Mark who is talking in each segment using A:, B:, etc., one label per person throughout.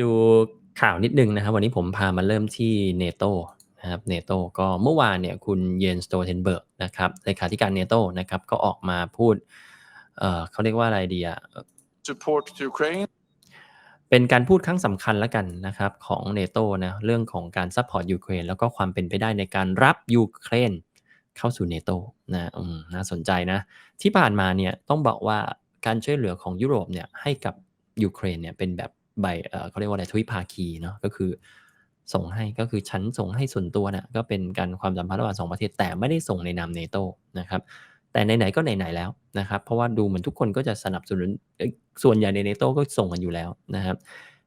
A: ดูข่าวนิดนึงนะครับ วันนี้ผมพามาเริ่มที่เนโตนะครับเนโตก็เมื่อวานเนี่ยคุณเยนสโตเทนเบิร์กนะครับเลขาธิการเนโตนะครับก็ออกมาพูดเอ่อเขาเรียกว่าอะไรดีอะ
B: support to Ukraine
A: เป็นการพูดครั้งสำคัญแล้วกันนะครับของเนโตนะเรื่องของการซัพพอร์ตยูเครนแล้วก็ความเป็นไปได้ในการรับยูเครนเข้าสู่เนโตนะอืมน่าสนใจนะ ที่ผ่านมาเนี่ยต้องบอกว่าการช่วยเหลือของยุโรปเนี่ยให้กับยูเครนเนี่ยเป็นแบบ ใบเออเขาเรียกว่าอะไรทวิภาคีเนาะก็คือ ส่งให้ก็คือฉันส่งให้ส่วนตัวนะก็เป็นการความสัมพันธ์ระหว่างสองประเทศแต่ไม่ได้ส่งในนามเนโตนะครับแต่ไหนๆก็ไหนๆแล้วนะครับ เพราะว่าดูเหมือนทุกคนก็จะสนับสนุนส่วนใหญ่ในเนโตก็ส่งกันอยู่แล้วนะครับ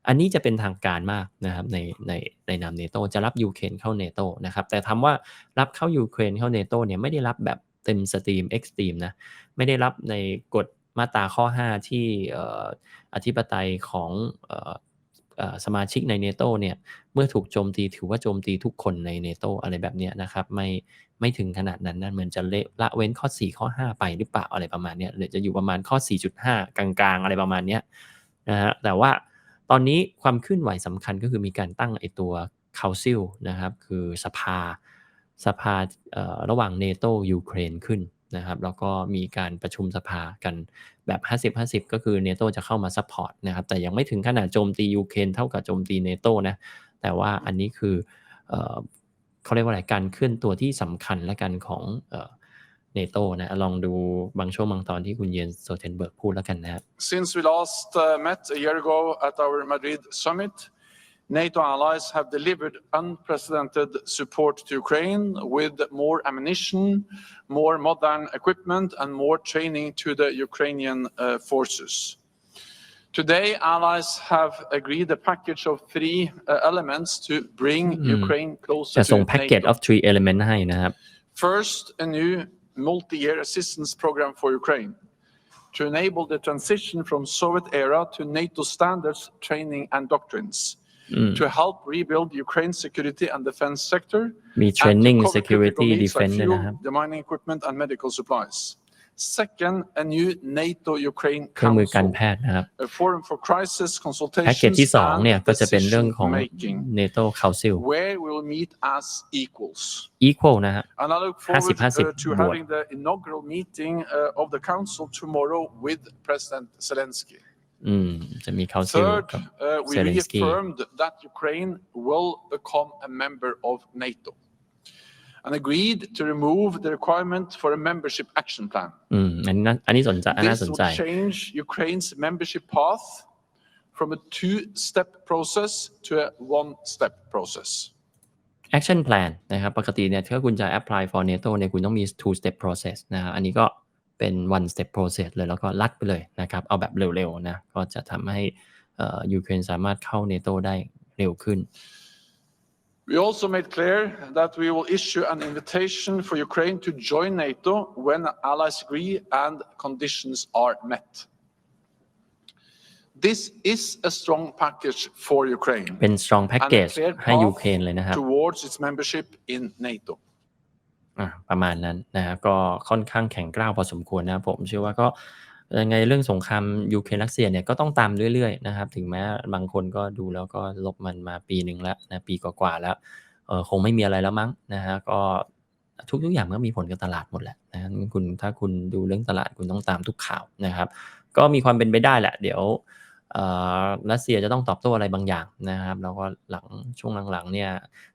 A: อันนี้จะเป็นทางการมากนะครับในในในนามเนโตจะรับยูเครนเข้าเนโตนะครับแต่ทำว่ารับเข้ายูเครนเข้าเนโตเนี่ยไม่ได้รับแบบเต็มสตรีมเอ็กซ์ตรีมนะไม่ได้รับในกฎ มาตราข้อ 5 ที่ออธิปไตยของออสมาชิกในเนโตเนี่ยเมื่อถูกโจมตีถือว่าโจมตีทุกคนในเนโตอะไรแบบเนี้ยนะครับไม่ไม่ถึงขนาดนั้นนะเหมือนจะเละละเว้นข้อ 4 ข้อ 5 ไปหรือเปล่าอะไรประมาณเนี้ยหรือจะอยู่ประมาณข้อ 4.5 กลางๆ อะไรประมาณเนี้ยนะฮะแต่ว่าตอนนี้ความเคลื่อนไหวสำคัญก็คือมีการตั้งไอตัว Council นะครับคือสภาสภาระหว่างเนโตยูเครนขึ้น นะครับแล้วก็มีการประชุมสภากันแบบ 50-50 ก็คือเนโตจะเข้ามาซัพพอร์ตนะครับแต่ยังไม่ถึงขนาดโจมตียูเครนเท่ากับโจมตีเนโตนะแต่ว่าอันนี้คือเอเขาเรียกว่าอะไรการเคลื่อนตัวที่สำคัญและกันของเนโตนะลองดูบางช่วงบางตอนที่คุณเยนโซเทนเบิร์กพูดแล้วกันนะครับ
B: Since we last met a year ago at our Madrid summit, NATO allies have delivered unprecedented support to Ukraine with more ammunition, more modern equipment, and more training to the Ukrainian uh, forces. Today, allies have agreed a package of three uh, elements to bring
A: Hmm.
B: Ukraine closer
A: จะส่ง
B: to
A: packet
B: NATO.
A: of three element ให้นะครับ
B: First, a new multi-year assistance program for Ukraine to enable the transition from Soviet era to NATO standards, training and doctrines,
A: อืม
B: to help rebuild Ukraine's security and defense sector,
A: มี
B: and to
A: training
B: cover
A: security
B: critical needs like
A: defense ด้วย
B: fuel,
A: นะครับ
B: demining equipment and medical supplies. Second, a new NATO-Ukraine
A: เครื่องมือการ
B: Council,
A: แพทย์นะครับ
B: a forum for crisis
A: แพ็กเกจ
B: consultations
A: ที่สองเนี่ย
B: and
A: ก็จะเป็นเรื่องของ
B: decision-making,
A: NATO Council
B: where we will meet as equals.
A: equal นะฮะ
B: And I look forward
A: 50-50
B: uh, to
A: board.
B: having the inaugural meeting uh, of the council tomorrow with President Zelensky.
A: อืม จะมี Council
B: Third,
A: กับ
B: uh, we
A: Zelensky.
B: reaffirmed that Ukraine will become a member of NATO and agreed to remove the requirement for a membership action plan.
A: อืม อันนี้น่าอันนี้สนใจอันน่า
B: This
A: สนใจ
B: would change Ukraine's membership path from a two-step process to a one-step process.
A: action plan นะครับ ปกติเนี่ยถ้าคุณจะ apply for NATO เนี่ยคุณต้องมี two step process นะครับอันนี้ก็ เป็น one step process เลยแล้วก็ลัดไปเลยนะครับ เอาแบบเร็วๆนะ ก็จะทำให้เอ่อยูเครนสามารถเข้า NATO ได้เร็วขึ้น
B: We also made clear that we will issue an invitation for Ukraine to join NATO when allies agree and conditions are met. This is a strong package for Ukraine
A: เป็น strong
B: and a
A: package
B: clear
A: ให้ยู
B: path
A: เครนเลยนะครับ
B: towards its membership in NATO.
A: อะประมาณนั้นนะครับ ก็ค่อนข้างแข็งกร้าวพอสมควรนะครับผม เชื่อว่าก็ ยังไงเรื่องสงครามยูเครนรัสเซียเนี่ยก็ต้องตามเรื่อย ๆ นะครับ ถึงแม้บางคนก็ดูแล้วก็ลบมันมาปีหนึ่งแล้วนะ ปีกว่าๆแล้ว เออคงไม่มีอะไรแล้วมั้งนะฮะ ก็ทุกๆอย่างมันก็มีผลกับตลาดหมดแหละนะคุณถ้าคุณดูเรื่องตลาดคุณต้องตามทุกข่าวนะครับ ก็มีความเป็นไปได้แหละ เดี๋ยว รัสเซียจะต้องตอบโต้อะไรบางอย่างนะครับ แล้วก็หลังช่วงหลังๆเนี่ย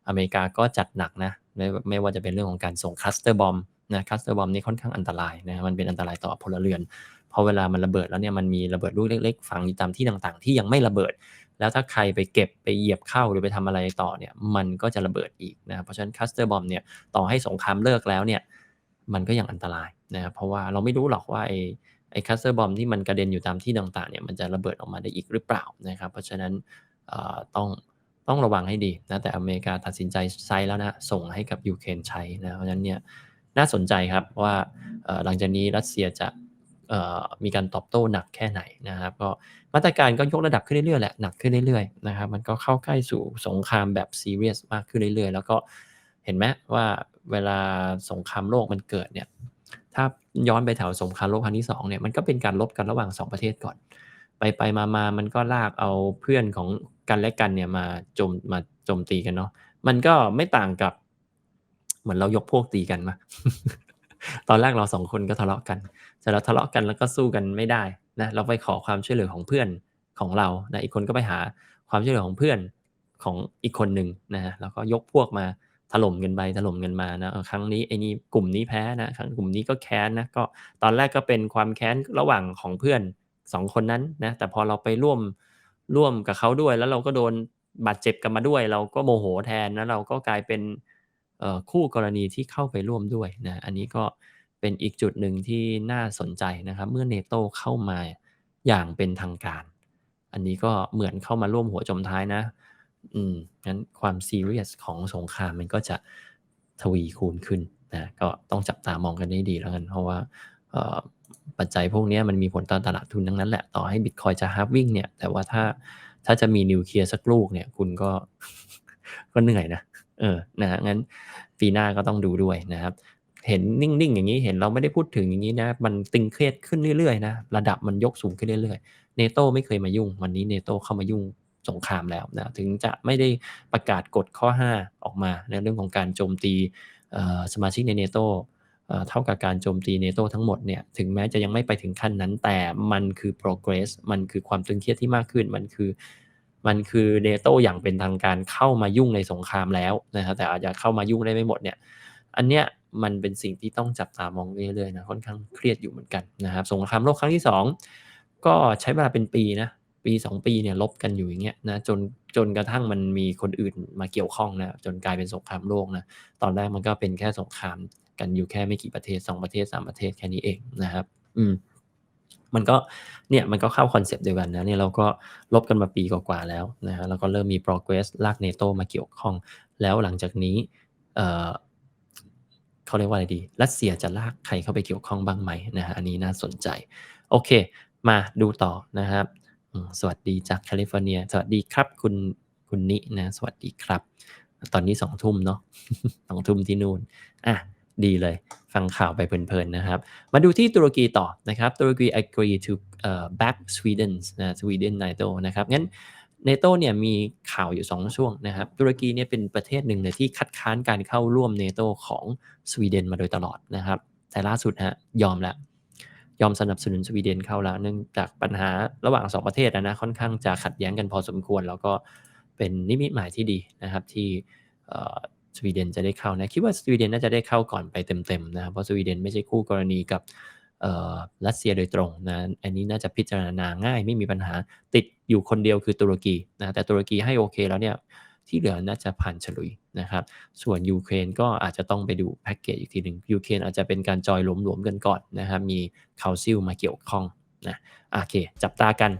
A: อเมริกาก็จัดหนักนะไม่ไม่ว่าจะเป็นเรื่องของการส่งคลัสเตอร์บอมนะคลัสเตอร์บอมนี่ค่อนข้างอันตรายนะมันเป็นอันตรายต่อพลเรือนพอเวลามันระเบิดแล้วเนี่ยมันมีระเบิดลูกเล็กๆฝังอยู่ตามที่ต่างๆ ที่ยังไม่ระเบิด แล้วถ้าใครไปเก็บไปเหยียบเข้าหรือไปทำอะไรต่อเนี่ยมันก็จะระเบิดอีกนะเพราะฉะนั้นคลัสเตอร์บอมเนี่ยต่อให้สงครามเลิกแล้วเนี่ยมันก็ยังอันตรายนะครับเพราะว่าเราไม่รู้หรอกว่าไอ ไอ้คัสเตอร์บอมที่มันกระเด็นอยู่ตามที่ต่างๆเนี่ยมันจะระเบิดออกมาได้อีกหรือเปล่านะครับ เพราะฉะนั้นต้องต้องระวังให้ดีนะแต่อเมริกาตัดสินใจใช้แล้วนะ ส่งให้กับยูเครนใช้นะเพราะฉะนั้นเนี่ยน่าสนใจครับว่าหลังจากนี้รัสเซียจะมีการตอบโต้หนักแค่ไหนนะครับ ก็มาตรการก็ยกระดับขึ้นเรื่อยๆแหละหนักขึ้นเรื่อยๆนะครับ มันก็เข้าใกล้สู่สงครามแบบซีเรียสมากขึ้นเรื่อยๆ แล้วก็เห็นไหมว่าเวลาสงครามโลกมันเกิดเนี่ย ถ้าย้อนไปแถวสงครามโลกครั้งที่สองเนี่ยมันก็เป็นการลบกันระหว่างสองประเทศก่อน ไปไปมามามันก็ลากเอาเพื่อนของกันและกันเนี่ยมาโจมมาโจมตีกันเนาะมันก็ไม่ต่างกับ เหมือนเรายกพวกตีกันมาตอนแรกเราสองคนก็ทะเลาะกันเสร็จแล้วทะเลาะกันแล้วก็สู้กันไม่ได้นะเราไปขอความช่วยเหลือของเพื่อนของเรานะอีกคนก็ไปหาความช่วยเหลือของเพื่อนของอีกคนหนึ่งนะฮะแล้วก็ยกพวกมา ถล่มกันไปถล่มกันมานะครั้งนี้ไอ้นี่กลุ่มนี้แพ้นะครั้งกลุ่มนี้ก็แค้นนะก็ตอนแรกก็เป็นความแค้นระหว่างของเพื่อนสองคนนั้นนะแต่พอเราไปร่วมร่วมกับเขาด้วย แล้วเราก็โดนบาดเจ็บกันมาด้วย เราก็โมโหแทนนะเราก็กลายเป็นคู่กรณีที่เข้าไปร่วมด้วยนะอันนี้ก็เป็นอีกจุดหนึ่งที่น่าสนใจนะครับ เมื่อเนโตเข้ามาอย่างเป็นทางการ อันนี้ก็เหมือนเข้ามาร่วมหัวจมท้ายนะ อืมงั้นความซีเรียสของสงครามมันก็จะทวีคูณขึ้นนะก็ต้องจับตามองกันให้ดีแล้วกันเพราะว่าปัจจัยพวกนี้มันมีผลต่อตลาดทุนทั้งนั้นแหละต่อให้บิตคอยจะฮาร์วิ่งเนี่ย แต่ว่าถ้าถ้าจะมีนิวเคลียร์สักลูกเนี่ย คุณก็ก็เหนื่อยนะเออนะฮะงั้นปีหน้าก็ต้องดูด้วยนะครับ เห็นนิ่งๆอย่างนี้เห็นเราไม่ได้พูดถึงอย่างนี้นะ มันตึงเครียดขึ้นเรื่อยๆนะระดับมันยกสูงขึ้นเรื่อยๆเนโตไม่เคยมายุ่ง วันนี้เนโตเข้ามายุ่ง สงครามแล้วนะถึงจะไม่ได้ประกาศกฎข้อ 5 ออกมาในเรื่องของการโจมตีสมาชิกในเนโตเท่ากับการโจมตีเนโตทั้งหมดเนี่ยถึงแม้จะยังไม่ไปถึงขั้นนั้น แต่มันคือ progress มันคือความตึงเครียดที่มากขึ้นมันคือมันคือเนโตอย่างเป็นทางการเข้ามายุ่งในสงครามแล้วนะครับแต่อาจจะเข้ามายุ่งได้ไม่หมดเนี่ยอันเนี้ยมันเป็นสิ่งที่ต้องจับตามองเรื่อยๆนะค่อนข้างเครียดอยู่เหมือนกันนะครับสงครามโลกครั้งที่ 2 ก็ใช้เวลาเป็นปีนะ ปี 2 ปีเนี่ยลบกันอยู่อย่างเงี้ยนะจนจนกระทั่งมันมีคนอื่นมาเกี่ยวข้องนะจนกลายเป็นสงครามโลกนะตอนแรกมันก็เป็นแค่สงครามกันอยู่แค่ไม่กี่ประเทศ 2 ประเทศ 3 ประเทศแค่นี้เองนะครับ อืมมันก็เนี่ยมันก็เข้าคอนเซปต์เดียวกันนะเนี่ยเราก็ลบกันมาปีกว่าๆแล้วนะฮะแล้วก็เริ่มมี progress ลากเนโตมาเกี่ยวข้อง แล้วหลังจากนี้เอ่อเขาเรียกว่าอะไรดีรัสเซียจะลากใครเข้าไปเกี่ยวข้องบ้างไหมนะฮะอันนี้น่าสนใจ โอเค มาดูต่อนะครับ สวัสดีจากแคลิฟอร์เนีย สวัสดีครับคุณคุณนินะ สวัสดีครับ ตอนนี้สองทุ่มเนาะสองทุ่มที่นู่นอะดีเลย ฟังข่าวไปเพลินๆนะครับ มาดูที่ตุรกีต่อนะครับ ตุรกี agree to uh, back Sweden นะ Sweden NATO นะครับ งั้น NATO เนี่ยมีข่าวอยู่ 2 ช่วงนะครับ ตุรกีเนี่ยเป็นประเทศหนึ่งเลยที่คัดค้านการเข้าร่วม NATO ของสวีเดนมาโดยตลอดนะครับ แต่ล่าสุดฮะยอมแล้ว ยอมสนับสนุนสวีเดนเข้าแล้วเนื่องจากปัญหาระหว่าง 2 ประเทศนะนะค่อนข้างจะขัดแย้งกันพอสมควร แล้วก็เป็นนิมิตหมายที่ดีนะครับที่สวีเดนจะได้เข้านะคิดว่าสวีเดนน่าจะได้เข้าก่อนไปเต็มๆนะครับเพราะสวีเดนไม่ใช่คู่กรณีกับรัสเซียโดยตรงนะอันนี้น่าจะพิจารณาง่ายไม่มีปัญหาติดอยู่คนเดียวคือตุรกีนะแต่ตุรกีให้โอเคแล้วเนี่ย ที่เหลือน่าจะผ่านฉลุยนะครับ ส่วนยูเครนก็อาจจะต้องไปดูแพ็กเกจอีกทีหนึ่งยูเครนอาจจะเป็นการจอยหลวมๆกันก่อนนะครับ มีคาซิลมาเกี่ยวข้องนะโอเค จับตากัน